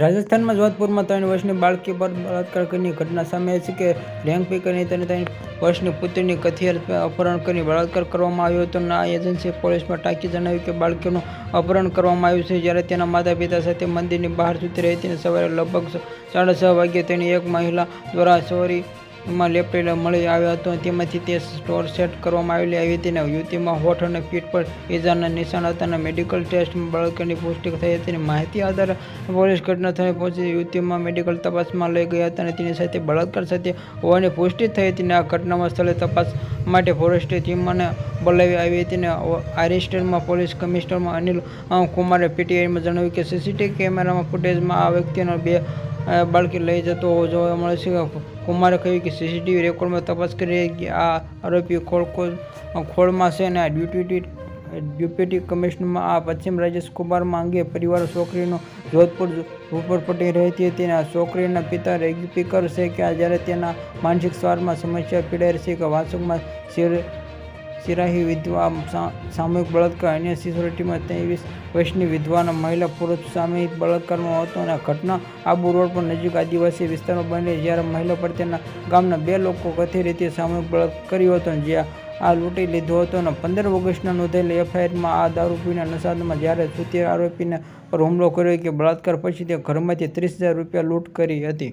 રાજસ્થાનમાં જોધપુરમાં ત્રણ વર્ષની બાળકી પર બળાત્કાર કરીને ઘટના સામે છે કે લેંગ કરીને તેને ત્રણ વર્ષની પુત્રની કથિયાર અપહરણ કરી બળાત્કાર કરવામાં આવ્યો હતો. આ એજન્સીએ પોલીસમાં ટાંકી જણાવ્યું કે બાળકીનું અપહરણ કરવામાં આવ્યું છે. જ્યારે તેના માતા પિતા સાથે મંદિરની બહાર સૂતી રહી હતી અને સવારે લગભગ સાડા છ વાગ્યે તેની એક મહિલા દ્વારા ચોરી માં લેપટેલા મળી આવ્યો હતો. તેમાંથી તે સ્ટોર સેટ કરવામાં આવેલી આવી હતી અને યુવતીમાં હોઠ અને પીઠ પર ઇજાના નિશાન હતા અને મેડિકલ ટેસ્ટમાં બળાત્કારની પુષ્ટિ થઈ હતી. અને માહિતી આધારે પોલીસ ઘટના સ્થળે પહોંચી યુવતીમાં મેડિકલ તપાસમાં લઈ ગયા હતા અને તેની સાથે બળાત્કાર સાથે હોવાની પુષ્ટિ થઈ હતી. અને આ ઘટનામાં સ્થળે તપાસ માટે ફોરેસ્ટની ટીમને બોલાવી આવી હતી અને આરિસ્ટરમાં પોલીસ કમિશનરમાં અનિલ કુમારે પીટીઆઈમાં જણાવ્યું કે સીસીટીવી કેમેરામાં ફૂટેજમાં આ વ્યક્તિનો બે બાળકી લઈ જતો હોવો જોવા મળે છે. કુમારે કહ્યું કે સીસીટીવી રેકોર્ડમાં તપાસ કરી આ આરોપી ખોળ ખોળ ખોળમાં છે અને ડ્યુટી ડેપ્યુટી કમિશનરમાં આ પશ્ચિમ રાજેશ કુમારમાં અંગે પરિવાર છોકરીનો જોધપુર ઝુંપડપટ્ટી રહેતી હતી આ છોકરીના પિતા રેગ્યુપીકર છે કે જ્યારે તેના માનસિક સ્વારમાં સમસ્યા પીડાય છે કે વાસુકમાં શિર સિરાહી વિધવા સામૂહિક બળાત્કાર અન્ય સિક્યોરિટીમાં ત્રેવીસ વર્ષની વિધવાના મહિલા પુરુષ સામૂહિક બળાત્કારમાં હતો અને ઘટના આબુ રોડ પર નજીક આદિવાસી વિસ્તારમાં બની જ્યારે મહિલા પર તેના ગામના બે લોકો કથિત રીતે સામૂહિક બળાત્કાર કર્યો હતો જ્યાં આ લૂંટી લીધો હતો અને પંદર ઓગસ્ટના નોંધાયેલી એફઆઈઆરમાં આ દારૂ નશામાં જ્યારે સુતીર આરોપીને પર હુમલો કર્યો કે બળાત્કાર પછી તે ઘરમાંથી ત્રીસ હજાર રૂપિયા લૂંટ કરી હતી.